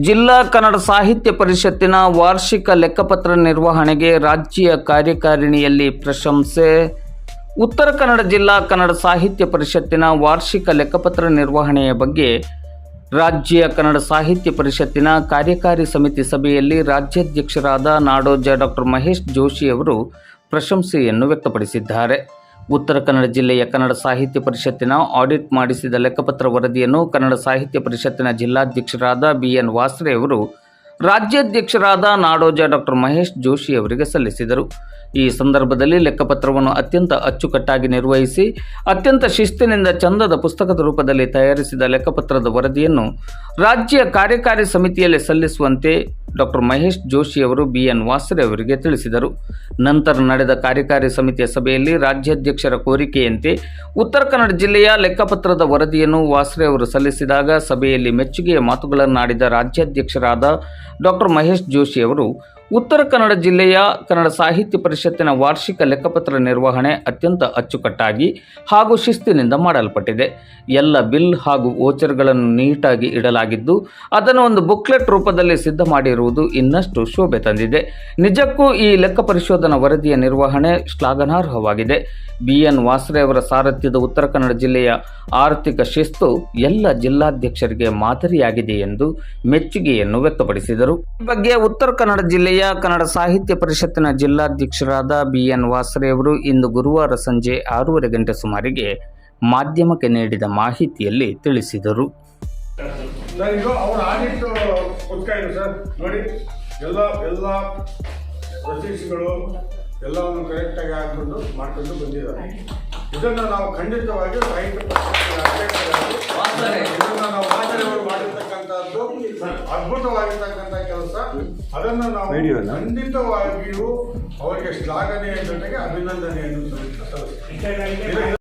ಜಿಲ್ಲಾ ಕನ್ನಡ ಸಾಹಿತ್ಯ ಪರಿಷತ್ತಿನ ವಾರ್ಷಿಕ ಲೆಕ್ಕಪತ್ರ ನಿರ್ವಹಣೆಗೆ ರಾಜ್ಯ ಕಾರ್ಯಕಾರಿಣಿಯಲ್ಲಿ ಪ್ರಶಂಸೆ. ಉತ್ತರ ಕನ್ನಡ ಜಿಲ್ಲಾ ಕನ್ನಡ ಸಾಹಿತ್ಯ ಪರಿಷತ್ತಿನ ವಾರ್ಷಿಕ ಲೆಕ್ಕಪತ್ರ ನಿರ್ವಹಣೆಯ ಬಗ್ಗೆ ರಾಜ್ಯ ಕನ್ನಡ ಸಾಹಿತ್ಯ ಪರಿಷತ್ತಿನ ಕಾರ್ಯಕಾರಿ ಸಮಿತಿ ಸಭೆಯಲ್ಲಿ ರಾಜ್ಯಾಧ್ಯಕ್ಷರಾದ ನಾಡೋಜ ಡಾಕ್ಟರ್ ಮಹೇಶ್ ಜೋಶಿ ಅವರು ಪ್ರಶಂಸೆಯನ್ನು ವ್ಯಕ್ತಪಡಿಸಿದ್ದಾರೆ. ಉತ್ತರ ಕನ್ನಡ ಜಿಲ್ಲೆಯ ಕನ್ನಡ ಸಾಹಿತ್ಯ ಪರಿಷತ್ತಿನ ಆಡಿಟ್ ಮಾಡಿಸಿದ ಲೆಕ್ಕಪತ್ರ ವರದಿಯನ್ನು ಕನ್ನಡ ಸಾಹಿತ್ಯ ಪರಿಷತ್ತಿನ ಜಿಲ್ಲಾಧ್ಯಕ್ಷರಾದ ಬಿ ಎನ್ ವಾಸ್ರೆ ಅವರು ರಾಜ್ಯಾಧ್ಯಕ್ಷರಾದ ನಾಡೋಜ ಡಾಕ್ಟರ್ ಮಹೇಶ್ ಜೋಶಿ ಅವರಿಗೆ ಸಲ್ಲಿಸಿದರು. ಈ ಸಂದರ್ಭದಲ್ಲಿ ಲೆಕ್ಕಪತ್ರವನ್ನು ಅತ್ಯಂತ ಅಚ್ಚುಕಟ್ಟಾಗಿ ನಿರ್ವಹಿಸಿ, ಅತ್ಯಂತ ಶಿಸ್ತಿನಿಂದ ಚಂದದ ಪುಸ್ತಕದ ರೂಪದಲ್ಲಿ ತಯಾರಿಸಿದ ಲೆಕ್ಕಪತ್ರದ ವರದಿಯನ್ನು ರಾಜ್ಯ ಕಾರ್ಯಕಾರಿ ಸಮಿತಿಯಲ್ಲಿ ಸಲ್ಲಿಸುವಂತೆ ಡಾಕ್ಟರ್ ಮಹೇಶ್ ಜೋಶಿ ಅವರು ಬಿ ಎನ್ ವಾಸರೆ ಅವರಿಗೆ ತಿಳಿಸಿದರು. ನಂತರ ನಡೆದ ಕಾರ್ಯಕಾರಿ ಸಮಿತಿಯ ಸಭೆಯಲ್ಲಿ ರಾಜ್ಯಾಧ್ಯಕ್ಷರ ಕೋರಿಕೆಯಂತೆ ಉತ್ತರ ಕನ್ನಡ ಜಿಲ್ಲೆಯ ಲೆಕ್ಕಪತ್ರದ ವರದಿಯನ್ನು ವಾಸರೆ ಅವರು ಸಲ್ಲಿಸಿದಾಗ ಸಭೆಯಲ್ಲಿ ಮೆಚ್ಚುಗೆಯ ಮಾತುಗಳನ್ನಾಡಿದ ರಾಜ್ಯಾಧ್ಯಕ್ಷರಾದ ಡಾಕ್ಟರ್ ಮಹೇಶ್ ಜೋಶಿ ಅವರು ಉತ್ತರ ಕನ್ನಡ ಜಿಲ್ಲೆಯ ಕನ್ನಡ ಸಾಹಿತ್ಯ ಪರಿಷತ್ತಿನ ವಾರ್ಷಿಕ ಲೆಕ್ಕಪತ್ರ ನಿರ್ವಹಣೆ ಅತ್ಯಂತ ಅಚ್ಚುಕಟ್ಟಾಗಿ ಹಾಗೂ ಶಿಸ್ತಿನಿಂದ ಮಾಡಲ್ಪಟ್ಟಿದೆ. ಎಲ್ಲ ಬಿಲ್ ಹಾಗೂ ವೋಚರ್ಗಳನ್ನು ನೀಟಾಗಿ ಇಡಲಾಗಿದ್ದು, ಅದನ್ನು ಒಂದು ಬುಕ್ಲೆಟ್ ರೂಪದಲ್ಲಿ ಸಿದ್ಧ ಮಾಡಿರುವುದು ಇನ್ನಷ್ಟು ಶೋಭೆ ತಂದಿದೆ. ನಿಜಕ್ಕೂ ಈ ಲೆಕ್ಕ ಪರಿಶೋಧನಾ ವರದಿಯ ನಿರ್ವಹಣೆ ಶ್ಲಾಘನಾರ್ಹವಾಗಿದೆ. ಬಿ. ಎನ್. ವಾಸರೆಯವರ ಸಾರಥ್ಯದ ಉತ್ತರ ಕನ್ನಡ ಜಿಲ್ಲೆಯ ಆರ್ಥಿಕ ಶಿಸ್ತು ಎಲ್ಲ ಜಿಲ್ಲಾಧ್ಯಕ್ಷರಿಗೆ ಮಾದರಿಯಾಗಿದೆ ಎಂದು ಮೆಚ್ಚುಗೆಯನ್ನು ವ್ಯಕ್ತಪಡಿಸಿದರು. ಈ ಬಗ್ಗೆ ಉತ್ತರ ಕನ್ನಡ ಜಿಲ್ಲೆಯ ಕನ್ನಡ ಸಾಹಿತ್ಯ ಪರಿಷತ್ತಿನ ಜಿಲ್ಲಾಧ್ಯಕ್ಷರಾದ ಬಿ ಎನ್ ವಾಸ್ರೆ ಅವರು ಇಂದು ಗುರುವಾರ ಸಂಜೆ ಆರೂವರೆ ಗಂಟೆ ಸುಮಾರಿಗೆ ಮಾಧ್ಯಮಕ್ಕೆ ನೀಡಿದ ಮಾಹಿತಿಯಲ್ಲಿ ತಿಳಿಸಿದರು. ಎಲ್ಲವನ್ನು ಪರಿಷತ್ತಿನ ಮಾಡಿರ್ತಕ್ಕಂಥದ್ದು ಕೆಲಸ. ಅದನ್ನು ನಾವು ಖಂಡಿತವಾಗಿಯೂ ಅವರಿಗೆ ಶ್ಲಾಘನೆಯ ಜೊತೆಗೆ ಅಭಿನಂದನೆಯನ್ನು ಸಲ್ಲಿಸ್ತೀವಿ.